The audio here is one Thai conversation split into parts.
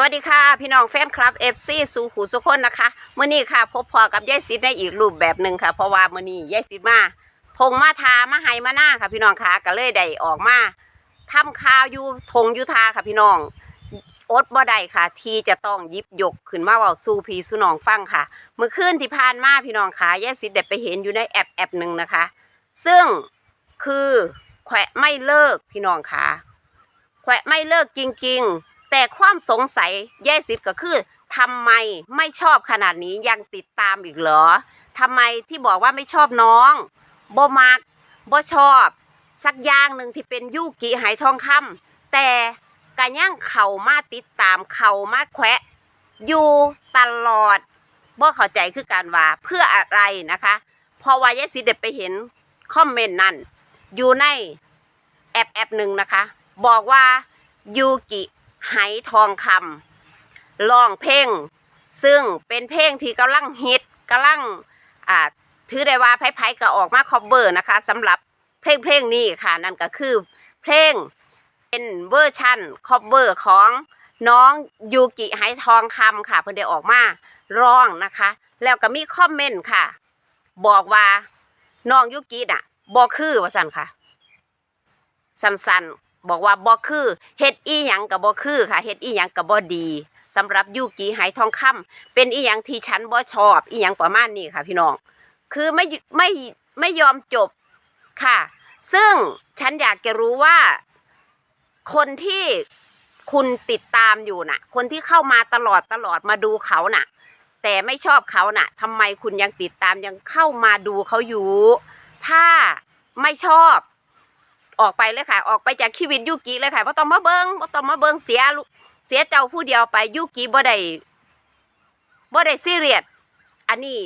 วัสดีค่ะ พี่น้องแฟนคลับ FC สู่หูสุคนนะคะเมื่อนี้ค่ะ พบพอกับยายซิดในอีกรูปแบบหนึ่งค่ะ เพราะว่ามื่อนี้ยายซิดมาทงมาทามาไห้มาหน้าค่ะ พี่น้องค่ะก็เลยได้ออกมาทำข่าวอยู่ทงอยุทาค่ะพี่น้องอดบ่ได้ค่ะ ที่จะต้องยิบยกขึ้นมาเว้าสู่พี่สู่น้องฟังค่ะ เมื่อคืนที่ผ่านมาพี่น้องค่ะยายซิดได้ไปเห็นอยู่ในแอปแอปหนึ่งนะคะ ซึ่งคือแขวะไม่เลิกพี่น้องค่ะแขวะไม่เลิกจริง ๆ แต่ความสงสัยแย่สิทธิ์ก็คือทำไมไม่ชอบขนาดนี้ยังติดตามอีกเหรอทำไมที่บอกว่าไม่ชอบน้องบ่มักบ่ชอบ สักอย่างหนึ่งที่เป็นยุกิหายทองคำแต่กะย่างเข่ามาติดตามเข่ามาแขวะ อยู่ตลอดบ่เข้าใจคือการว่าเพื่ออะไรนะคะ พอวายายสิทธิ์ได้ไปเห็นคอมเมนต์นั่นอยู่ในแอปแอปหนึ่งนะคะ บอกว่ายูกิ ไหทองคำร้องเพลงซึ่งเป็นเพลงที่กำลังฮิตกำลังอ่าถือได้ว่าไพ่ๆก็ออกมาคอเบอร์นะคะสำหรับเพลงเพลงนี้ค่ะ นั่นก็คือเพลงเป็นเวอร์ชั่นคอเบอร์ของน้องยูกิไหทองคำค่ะ เพิ่นได้ออกมาร้องนะคะ แล้วก็มีคอมเมนต์ค่ะ บอกว่าน้องยูกิน่ะบอกคือว่าสันค่ะ สั้น บอกว่าบ่คือเฮ็ดอีหยังกับบ่คือค่ะเฮ็ดอีหยังกับบ่ดีสำหรับยูกิไหทองคำเป็นอีหยังที่ฉันบ่ชอบอีหยังประมาณนี้ค่ะ พี่น้องคือไม่ไม่ไม่ยอมจบค่ะ ซึ่งฉันอยากจะรู้ว่า คนที่คุณติดตามอยู่น่ะ คนที่เข้ามาตลอดตลอดมาดูเขาน่ะ แต่ไม่ชอบเขาน่ะทำไมคุณยังติดตามยังเข้ามาดูเขาอยู่ ถ้าไม่ชอบ ออกไปเลยค่ะ ออกไปจากชีวิตยุกิเลยค่ะเพราะต้องมาเบิงเพราะต้องมาเบิงเสียลูกเสียเจ้าผู้เดียวไปยุกิบ่ได้บ่ได้ซีเรียสอันนี้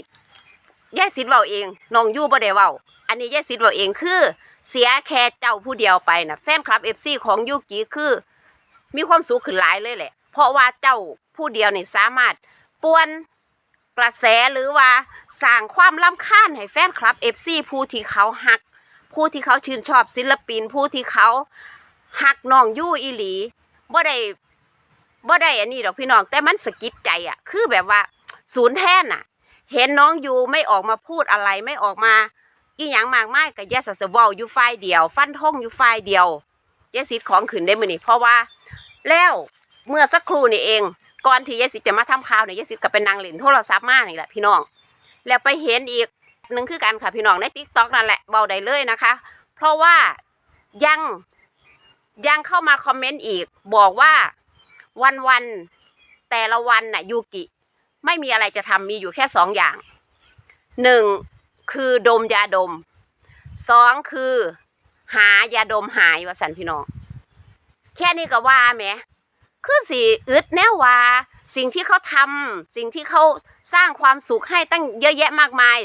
แย่สิทธิ์เว้าเองน้องยู่บ่ได้เว้าอันนี้แย่สิทธิ์เว้าเองคือ เสียแค่เจ้าผู้เดียวไปนะแฟนคลับเอฟซีของยุกิคือ มีความสุขขึ้นหลายเลยแหละ เพราะว่าเจ้าผู้เดียวนี่สามารถป่วนกระแสหรือว่าสร้างความรำคาญให้แฟนคลับเอฟซีผู้ที่เขาหัก ผู้ที่เขาชื่นชอบศิลปิน ผู้ที่เขาหักน้องยู่อีหลีบ่ได้บ่ได้อันนี้ดอกพี่น้องแต่มันสะกิดใจอะ คือแบบว่าศูนย์แท่นอะ เห็นน้องยู่ไม่ออกมาพูดอะไรไม่ออกมาอีหยังมากมายกับยาสัสว้าอยู่ฝ่ายเดียว ฟันธงอยู่ฝ่ายเดียวยาสิทธิ์ของขืนได้มือนี้เพราะว่า แล้วเมื่อสักครู่นี่เอง ก่อนที่ยายสิทธิ์จะมาทำข่าวเนี่ยยายสิทธิ์ก็เป็นนางเล่นโทรศัพท์มานี่แหละพี่น้อง แล้วไปเห็นอีก หนึ่งคือกันค่ะพี่น้องในทิกตอกนั่นแหละเบาได้เลยนะคะ เพราะว่ายังยังเข้ามาคอมเมนต์อีก บอกว่าวันวันแต่ละวันน่ะยูกิ ไม่มีอะไรจะทำมีอยู่แค่สองอย่างหนึ่งคือดมยาดมสองคือ หายาดมหายว่าสันพี่น้องแค่นี้ก็ว่าแหมคือสิอึดแน่ว่า สิ่งที่เขาทำสิ่งที่เขาสร้างความสุขให้ตั้งเยอะแยะมากมาย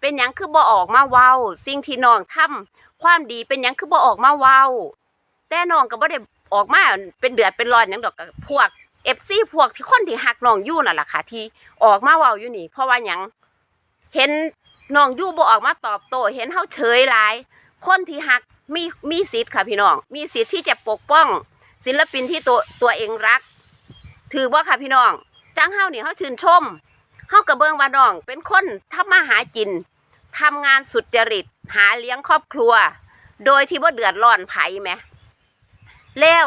เป็นหยังคือบ่ออกมาเว้า สิ่งที่น้องทำความดีเป็นหยังคือบ่ออกมาเว้า แต่น้องก็บ่ได้ออกมาเป็นเดือดเป็นร้อนหยังดอกกับพวก FC พวกที่คนที่หักน้องอยู่นั่นแหละค่ะ ที่ออกมาเว้าอยู่นี่ เพราะว่าหยังเห็นน้องอยู่บ่ออกมาตอบโต้เห็นเฮาเฉยหลาย คนที่หักมีมีสิทธิ์ค่ะพี่น้อง มีสิทธิ์ที่จะปกป้อง ศิลปินที่ตัวตัวเองรัก ถือว่าค่ะพี่น้องจังเฮานี่เฮาชื่นชม เฮากระเบิงว่าน้อง เป็นคนทำมาหากินทำงานสุจริต หาเลี้ยงครอบครัว โดยที่ว่าเดือดร้อนไผไหมแล้ว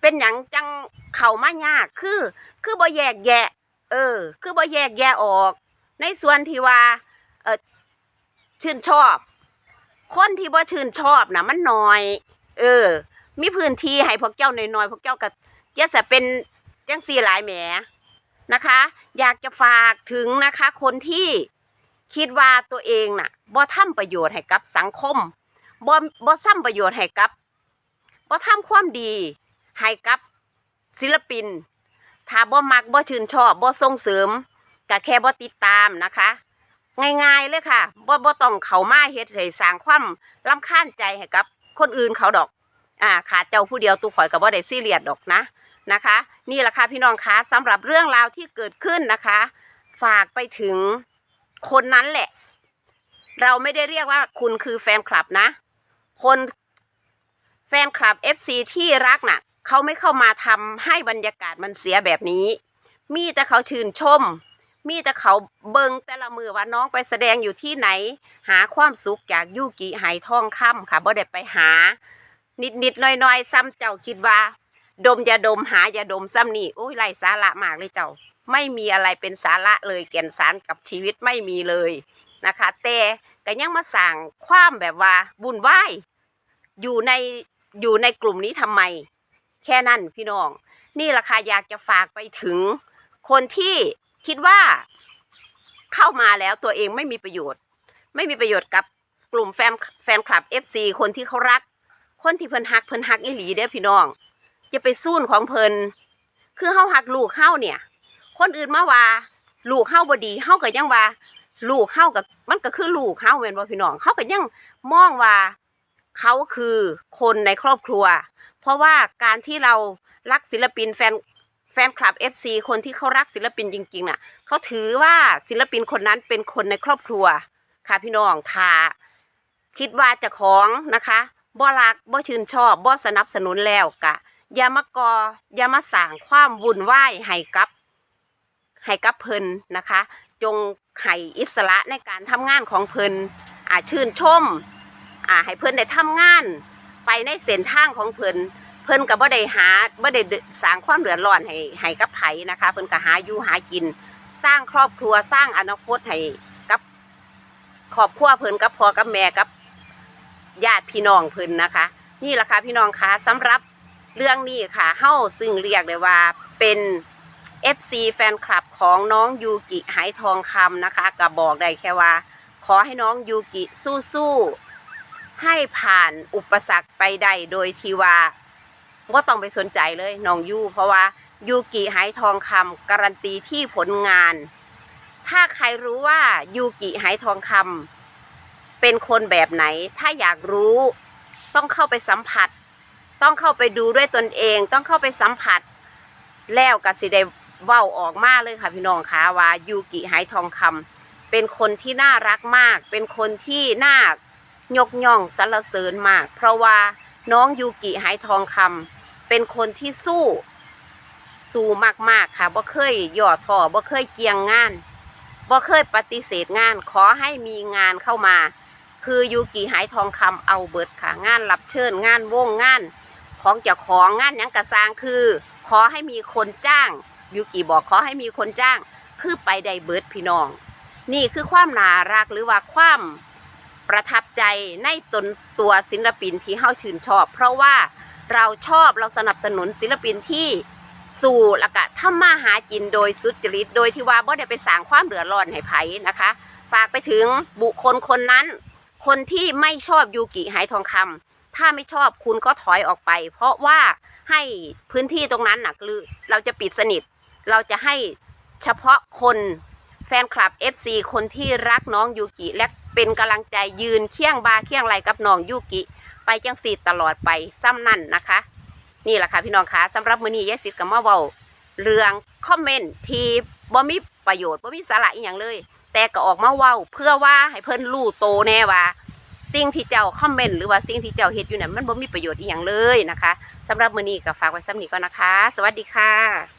เป็นหยังจังเข้ามายากคือ คือบ่แยกแยะ เออ คือบ่แยกแยะออก ในส่วนที่ว่าเออชื่นชอบ คนที่บ่ชื่นชอบนะมันน้อย เออ มีพื้นที่ให้พวกเจ้าน้อยๆพวกเจ้าก็อย่าจะเป็นจังสี่หลายแหม นะคะ อยากจะฝากถึงนะคะคนที่คิดว่าตัวเองน่ะบ่ทำประโยชน์ให้กับสังคมบ่บ่ซ้ำประโยชน์ให้กับบ่ทำความดีให้กับศิลปิน ถ้าบ่มักบ่ชื่นชอบบ่ส่งเสริมก็แค่บ่ติดตามนะคะ ง่ายๆเลยค่ะบ่บ่ต้องเข้ามาเฮ็ดให้สร้างความรำคาญใจให้กับคนอื่นเขาดอก อ่าขาดเจ้าผู้เดียวตู้ข่อยก็บ่ได้ซีเรียสดอกนะ นะคะ นี่แหละค่ะพี่น้องคะสำหรับเรื่องราวที่เกิดขึ้นนะคะ ฝากไปถึงคนนั้นแหละ เราไม่ได้เรียกว่าคุณคือแฟนคลับนะ คนแฟนคลับ FC ที่รักน่ะเขาไม่เข้ามาทำให้บรรยากาศมันเสียแบบนี้ มีแต่เขาชื่นชม มีแต่เขาเบิงแต่ละมือว่าน้องไปแสดงอยู่ที่ไหน หาความสุขจากยูกิไหทองคำค่ะบ่ได้ไปหา นิดๆหน้อยน้อยๆ ซ้ำเจ้าคิดว่า ดมยาดมหายาดมซ้ำนี่โอ้ยไรสาระมากเลยเจ้า ไม่มีอะไรเป็นสาระเลยแก่นสารกับชีวิตไม่มีเลยนะคะแต่ก็ยังมาสั่งความแบบว่าบุญไหวอยู่ในอยู่ในกลุ่มนี้ทำไม แค่นั้นพี่น้อง นี่ราคาอยากจะฝากไปถึง คนที่คิดว่าเข้ามาแล้วตัวเองไม่มีประโยชน์ ไม่มีประโยชน์กับกลุ่มแฟนแฟนคลับ FC คนที่เขารัก คนที่เพิ่นฮักเพิ่นฮักอีหลีเด้อพี่น้อง จะไปสู้นของเพิ่นคือเฮาฮักลูกเฮาเนี่ย คนอื่นมาว่าลูกเฮาบ่ดีเฮาก็ยังว่า ลูกเฮากับมันก็คือลูกเฮาแม่นบ่พี่น้องเฮาก็ยังมองว่าเขาคือคนในครอบครัว เพราะว่าการที่เรารักศิลปินแฟนแฟนคลับ FC คนที่เขารักศิลปินจริงๆน่ะเขาถือว่าศิลปินคนนั้นเป็นคนในครอบครัว ค่ะพี่น้องถ้าคิดว่าจะของนะคะบ่รักบ่ชื่นชอบบ่สนับสนุนแล้วกะ อย่ามากออย่ามาสั่งความวุ่นวายให้กับให้กับเพิ่นนะคะ จงให้อิสระในการทำงานของเพิ่นอาชื่นชมอ่าให้เพิ่นได้ทำงาน ไปในเส้นทางของเพิ่นเพิ่นก็บ่ได้หาบ่ได้สร้างความเดือดร้อนให้ให้กับไผนะคะ เพิ่นก็หาอยู่หากิน สร้างครอบครัวสร้างอนาคตให้กับครอบครัวเพิ่นกับพ่อกับแม่กับญาติพี่น้องเพิ่นนะคะ นี่แหละค่ะพี่น้องคะสำหรับ เรื่องนี้ค่ะเฮาซึ่งเรียกได้ว่าเป็น FC แฟนคลับของน้องยูกิไหทองคำนะคะก็บอกได้แค่ว่า ขอให้น้องยูกิสู้ๆให้ผ่านอุปสรรคไปได้โดยที่ว่าว่าต้องไปสนใจเลยน้องยูเพราะว่ายูกิไหทองคำการันตีที่ผลงาน ถ้าใครรู้ว่ายูกิไหทองคำเป็นคนแบบไหน ถ้าอยากรู้ต้องเข้าไปสัมผัส ต้องเข้าไปดูด้วยตนเอง ต้องเข้าไปสัมผัส แล้วก็สิได้เว้าออกมาเลยค่ะพี่น้องคะว่ายูกิไหทองคำเป็นคนที่น่ารักมาก เป็นคนที่น่ายกย่องสรรเสริญมาก เพราะว่าน้องยูกิไหทองคำเป็นคนที่สู้สู้มากๆค่ะบ่เคยย่อท้อบ่เคยเกียงงานบ่เคยปฏิเสธงาน ขอให้มีงานเข้ามา คือยูกิหายทองคำเอาเบิดค่ะ งานรับเชิญงานวงงาน ของเจ้าของงานหยังกระซางคือ ขอให้มีคนจ้างยูกิบอกขอให้มีคนจ้าง คือไปได้เบิดพี่น้อง นี่คือความน่ารักหรือว่าความประทับใจในตนตัวศิลปินที่เฮาชื่นชอบ เพราะว่าเราชอบเราสนับสนุนศิลปินที่สู่ละกะทำมาหากินโดยสุจริต โดยที่ว่าบ่ได้ไปสร้างความเดือดร้อนให้ไผนะคะ ฝากไปถึงบุคคลคนนั้น คนที่ไม่ชอบยูกิหายทองคำ ถ้าไม่ชอบคุณก็ถอยออกไป เพราะว่าให้พื้นที่ตรงนั้นน่ะคือเราจะปิดสนิท เราจะให้เฉพาะคนแฟนคลับ FC คนที่รักน้องยูกิและเป็นกำลังใจยืนเคียงบาเคียงไหลกับน้องยูกิ ไปจังสีตลอดไปซ้ำนั่นนะคะ นี่แหละค่ะพี่น้องคะสำหรับมือนี้ยายสิทธิ์กับมาเว้าเรื่องคอมเมนต์ที่บ่มีประโยชน์บ่มีสาระอีหยังเลย แต่ก็ออกมาเว้าเพื่อว่าให้เพิ่นรู้โตแน่ว่า สิ่งที่เจ้าคอมเมนต์หรือว่าสิ่งที่เจ้าเฮ็ดอยู่เนี่ยมันบ่มีประโยชน์อีหยังเลยนะคะสำหรับมื้อนี้ก็ฝากไว้ซ้ำนี้ก่อนนะคะ สวัสดีค่ะ